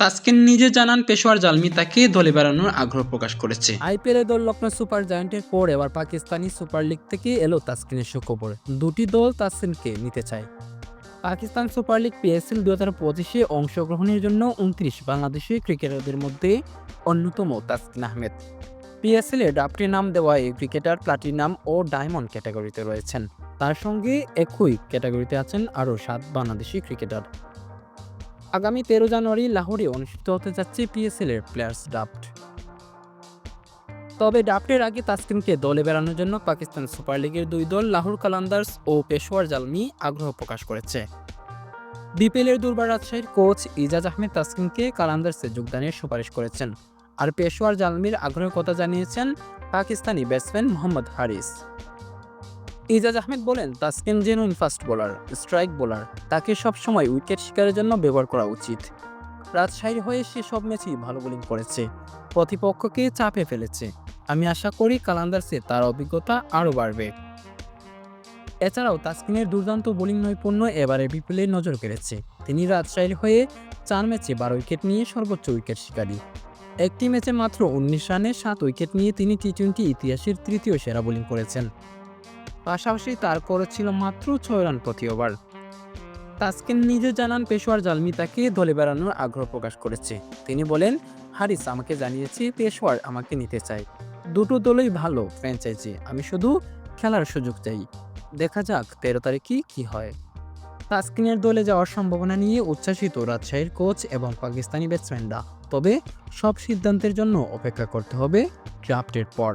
তাসকিন নিজে জানান, পেশোয়ার জালমি তাকে দলে বেড়ানোর আগ্রহ প্রকাশ করেছে। আইপিএলে দল লক্ষ্ণৌ সুপার জায়ান্টের পর এবার পাকিস্তানি সুপার লিগ থেকে এলো তাসকিনের সুখবর। দুটি দল তাসকিনকে নিতে চায়। পাকিস্তান সুপার লিগ পিএসএল দু হাজার পঁচিশে অংশগ্রহণের জন্য উনত্রিশ বাংলাদেশি ক্রিকেটারদের মধ্যে অন্যতম তাসকিন আহমেদ। পিএসএল ড্রাফটে নাম দেওয়া এই ক্রিকেটার প্লাটিনাম ও ডায়মন্ড ক্যাটাগরিতে রয়েছেন। তার সঙ্গে একই ক্যাটাগরিতে আছেন আরও সাত বাংলাদেশি ক্রিকেটার। আগামী তেরো জানুয়ারি লাহোরে অনুষ্ঠিত হতে যাচ্ছে পিএসএল এর প্লেয়ার্স ড্রাফট তবে ড্রাফটের আগে তাসকিনকে দলে বেড়ানোর জন্য পাকিস্তান সুপার লিগের দুই দল লাহোর কালান্দার্স ও পেশোয়ার জালমি আগ্রহ প্রকাশ করেছে। বিপিএলের দুর্বার রাজশাহীর কোচ ইজাজ আহমেদ তাসকিনকে কালান্দার্সে যোগদানের সুপারিশ করেছেন। আর পেশোয়ার জালমির আগ্রহের কথা জানিয়েছেন পাকিস্তানি ব্যাটসম্যান মোহাম্মদ হারিস। ইজাজ আহমেদ বলেন, Taskin genuine fast bowler, strike bowler, তাকে সবসময় উইকেট শিকারের জন্য ব্যবহার করা উচিত। রাজশাহীর হয়ে সে সব ম্যাচেই ভালো বোলিং করেছে, প্রতিপক্ষকে চাপে ফেলেছে। আমি আশা করি কালান্দার্সে তার অভিজ্ঞতা আরও বাড়বে। এছাড়াও তাসকিনের দুর্দান্ত বোলিং নৈপুণ্য এবারে বিপুলে নজর কেড়েছে। তিনি রাজশাহীর হয়ে চার ম্যাচে বারো উইকেট নিয়ে সর্বোচ্চ উইকেট শিকারী। একটি ম্যাচে মাত্র উনিশ রানে সাত উইকেট নিয়ে তিনি টি টোয়েন্টি ইতিহাসের তৃতীয় সেরা বোলিং করেছেন। পাশাপাশি তার করেছিল মাত্র ছয় রান প্রতি ওভার। তাসকিন নিজে জানান, পেশোয়ার জালমি তাকে দলে বেড়ানোর আগ্রহ প্রকাশ করেছে। তিনি বলেন, হারিস, আমাকে জানিয়েছে পেশোয়ার আমাকে নিতে চায়। দুটো দলই ভালো ফ্র্যাঞ্চাইজি আমি শুধু খেলার সুযোগ চাই। দেখা যাক তেরো তারিখে কি হয়। তাসকিনের দলে যাওয়ার সম্ভাবনা নিয়ে উচ্ছ্বাসিত রাজশাহীর কোচ এবং পাকিস্তানি ব্যাটসম্যানরা তবে সব সিদ্ধান্তের জন্য অপেক্ষা করতে হবে ড্রাফটের পর।